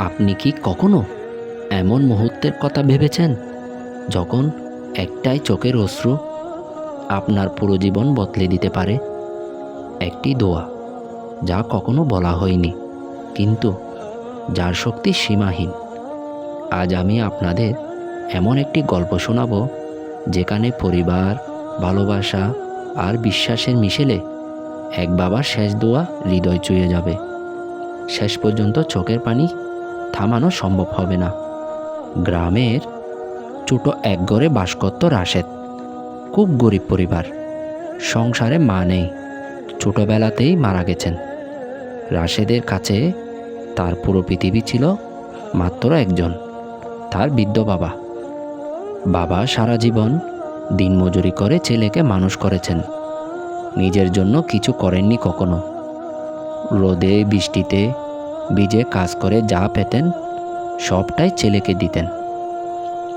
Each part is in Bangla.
আপনি কি কখনো এমন মুহূর্তের কথা ভেবেছেন যখন একটাই চোখের অশ্রু আপনার পুরো জীবন বদলে দিতে পারে? একটি দোয়া, যা কখনো বলা হয়নি, কিন্তু যার শক্তি সীমাহীন। আজ আমি আপনাদের এমন একটি গল্প শোনাব, যেখানে পরিবার, ভালোবাসা আর বিশ্বাসের মিশেলে এক বাবার শেষ দোয়া হৃদয় চুয়ে যাবে। শেষ পর্যন্ত চোখের পানি থামানো সম্ভব হবে না। গ্রামের ছোট এক ঘরে বাস করত রাশেদ। খুব গরিব পরিবার। সংসারে মা নেই। ছোটোবেলাতেই মারা গেছেন। রাশেদের কাছে তার পুরো পৃথিবী ছিল মাত্র একজন। তার বৃদ্ধ বাবা। বাবা সারা জীবন দিনমজুরি করে ছেলেকে মানুষ করেছেন। নিজের জন্য কিছু করেননি কখনো। রোদে, বৃষ্টিতে বীজে কাজ করে যা পেতেন, সবটাই ছেলেকে দিতেন।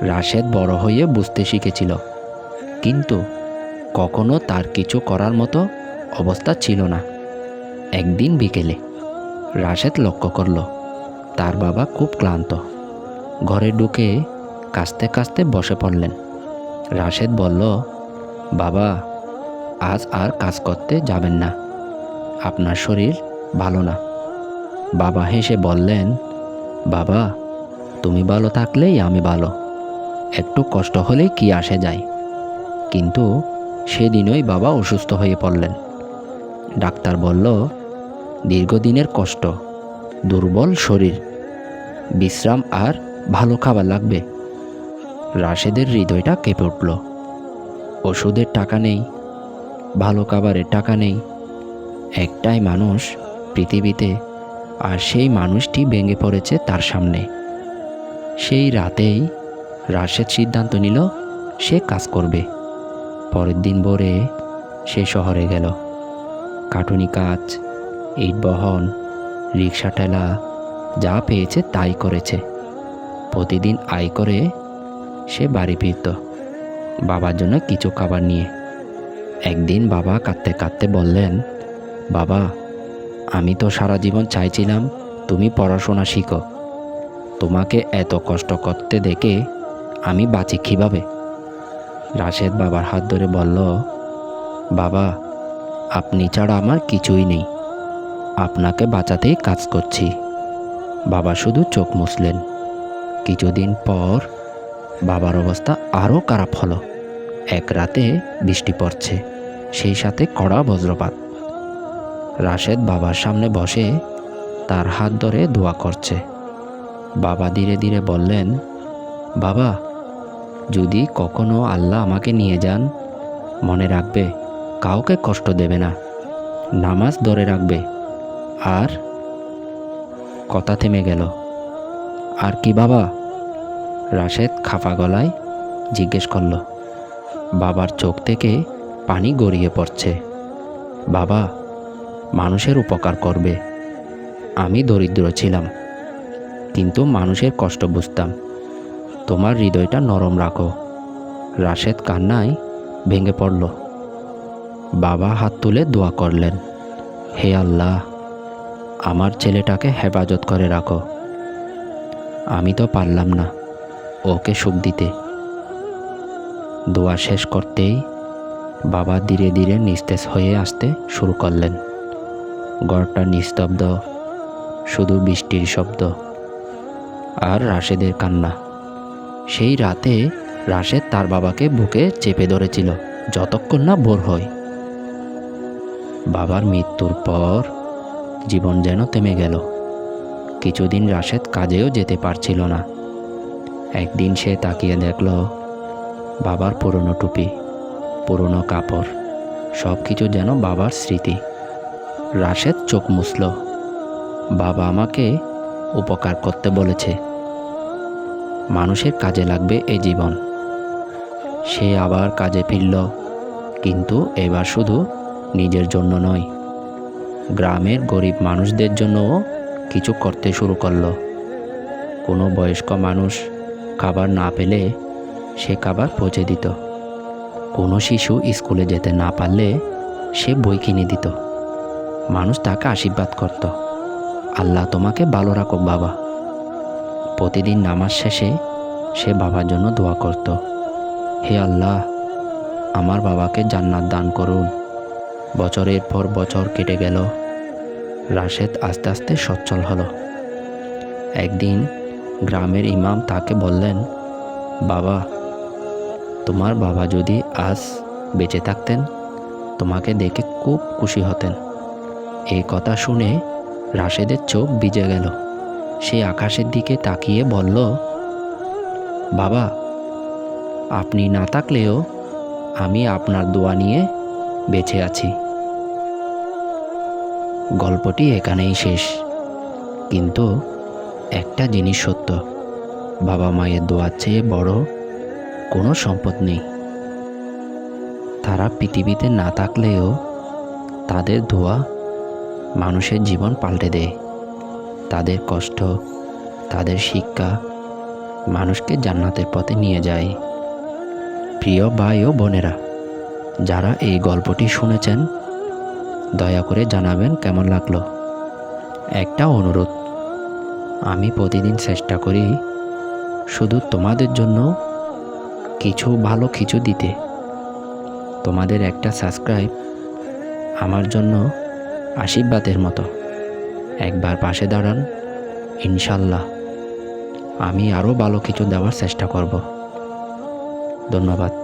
রাশেদ বড় হয়ে বুঝতে শিখেছিল, কিন্তু কখনো তার কিছু করার মতো অবস্থা ছিল না। একদিন বিকেলে রাশেদ লক্ষ্য করল, তার বাবা খুব ক্লান্ত। ঘরে ঢুকে কাস্তে কাস্তে বসে পড়লেন। রাশেদ বলল, বাবা, আজ আর কাজ করতে যাবেন না। আপনার শরীর ভালো না। বাবা হেসে বললেন, বাবা, তুমি ভালো থাকলেই আমি ভালো। একটু কষ্ট হলেই কি আসে যায়? কিন্তু সেদিনই বাবা অসুস্থ হয়ে পড়লেন। ডাক্তার বলল, দীর্ঘদিনের কষ্ট, দুর্বল শরীর, বিশ্রাম আর ভালো খাবার লাগবে। রাশেদের হৃদয়টা কেঁপে উঠল। ওষুধের টাকা নেই, ভালো খাবারের টাকা নেই। একটাই মানুষ পৃথিবীতে আর সেই মানুষটি ভেঙে পড়েছে তার সামনে। সেই রাতেই রাশেদ সিদ্ধান্ত নিল, সে কাজ করবে। পরের দিন ভোরে সে শহরে গেল। কাটুনি কাজ, ইট বহন, রিক্সা ঠেলা, যা পেয়েছে তাই করেছে। প্রতিদিন আয় করে সে বাড়ি ফিরত, বাবার জন্য কিছু খাবার নিয়ে। একদিন বাবা কাঁদতে কাঁদতে বললেন, বাবা আমি তো সারা জীবন চাইছিলাম তুমি পড়াশোনা শিখো। তোমাকে এত কষ্ট করতে দেখে আমি বাঁচি কীভাবে? রাশেদ বাবার হাত ধরে বলল, বাবা, আপনি ছাড়া আমার কিছুই নেই। আপনাকে বাঁচাতেই কাজ করছি। বাবা শুধু চোখ মুছলেন। কিছুদিন পর বাবার অবস্থা আরও খারাপ হলো। এক রাতে বৃষ্টি পড়ছে, সেই সাথে কড়া বজ্রপাত। রাশেদ বাবার সামনে বসে তার হাত ধরে দোয়া করছে। বাবা ধীরে ধীরে বললেন, বাবা, যদি কখনো আল্লাহ আমাকে নিয়ে যান, মনে রাখবে কাউকে কষ্ট দেবে না, নামাজ ধরে রাখবে, আর কথা থেমে গেল। আর কি বাবা? রাশেদ খাফা গলায় জিজ্ঞেস করল। বাবার চোখ থেকে পানি গড়িয়ে পড়ছে। বাবা মানুষের উপকার করবে। আমি দরিদ্র ছিলাম, কিন্তু মানুষের কষ্ট বুঝতাম। তোমার হৃদয়টা নরম রাখো। রাশেদ কান্নায় ভেঙে পড়ল। বাবা হাত তুলে দোয়া করলেন, হে আল্লাহ, আমার ছেলেটাকে হেফাজত করে রাখো। আমি তো পারলাম না ওকে সুখ দিতে। দোয়া শেষ করতেই বাবা ধীরে ধীরে নিস্তেজ হয়ে আসতে শুরু করলেন। ঘরটা নিস্তব্ধ, শুধু বৃষ্টির শব্দ। আর রাশেদের কান্না। সেই রাতে রাশেদ তার বাবাকে বুকে চেপে ধরেছিল, যতক্ষণ না ভোর হয়। বাবার মৃত্যুর পর জীবন যেন থেমে গেল। কিছুদিন রাশেদ কাজেও যেতে পারছিল না। একদিন সে তাকিয়ে দেখল, বাবার পুরনো টুপি, পুরনো কাপড় সব কিছু যেন বাবার স্মৃতি। রাশেদ চোখ মুছল। বাবা আমাকে উপকার করতে বলেছে। মানুষের কাজে লাগবে এই জীবন। সে আবার কাজে ফিরল, কিন্তু এবার শুধু নিজের জন্য নয়, গ্রামের গরিব মানুষদের জন্যও কিছু করতে শুরু করল। কোনো বয়স্ক মানুষ খাবার না পেলে সে খাবার পৌঁছে দিত। কোনো শিশু স্কুলে যেতে না পারলে সে বই কিনে দিত। মানুষ তাকে আশীর্বাদ করত। আল্লাহ তোমাকে ভালো রাখো বাবা। প্রতিদিন নামাজ শেষে সে বাবার জন্য দোয়া করত। হে আল্লাহ, আমার বাবাকে জান্নাত দান করুন। বছরের পর বছর কেটে গেল। রাশেদ আস্তে আস্তে সচ্ছল হলো। একদিন গ্রামের ইমাম তাকে বললেন, বাবা, তোমার বাবা যদি আজ বেঁচে থাকতেন, তোমাকে দেখে খুব খুশি হতেন। এই কথা শুনে রাশেদের চোখ ভিজে গেল। সে আকাশের দিকে তাকিয়ে বলল, বাবা, আপনি না থাকলেও আমি আপনার দোয়া নিয়ে বেঁচে আছি। গল্পটি এখানেই শেষ। কিন্তু একটা জিনিস সত্য, বাবা মায়ের দোয়ার চেয়ে বড় কোনো সম্পদ নেই। তারা পৃথিবীতে না থাকলেও তাদের দোয়া মানুষের জীবন পাল্টে দেয়। তাদের কষ্ট, তাদের শিক্ষা মানুষকে জান্নাতের পথে নিয়ে যায়। প্রিয় ভাই ও বোনেরা, যারা এই গল্পটি শুনেছেন, দয়া করে জানাবেন কেমন লাগল। একটা অনুরোধ, আমি প্রতিদিন চেষ্টা করি শুধু তোমাদের জন্য কিছু ভালো কিছু দিতে। তোমাদের একটা সাবস্ক্রাইব আমার জন্য আশীর্বাদের মতো। একবার পাশে দাঁড়ান ইনশাল্লাহ। আমি আরও ভালো কিছু দেওয়ার চেষ্টা করব। ধন্যবাদ।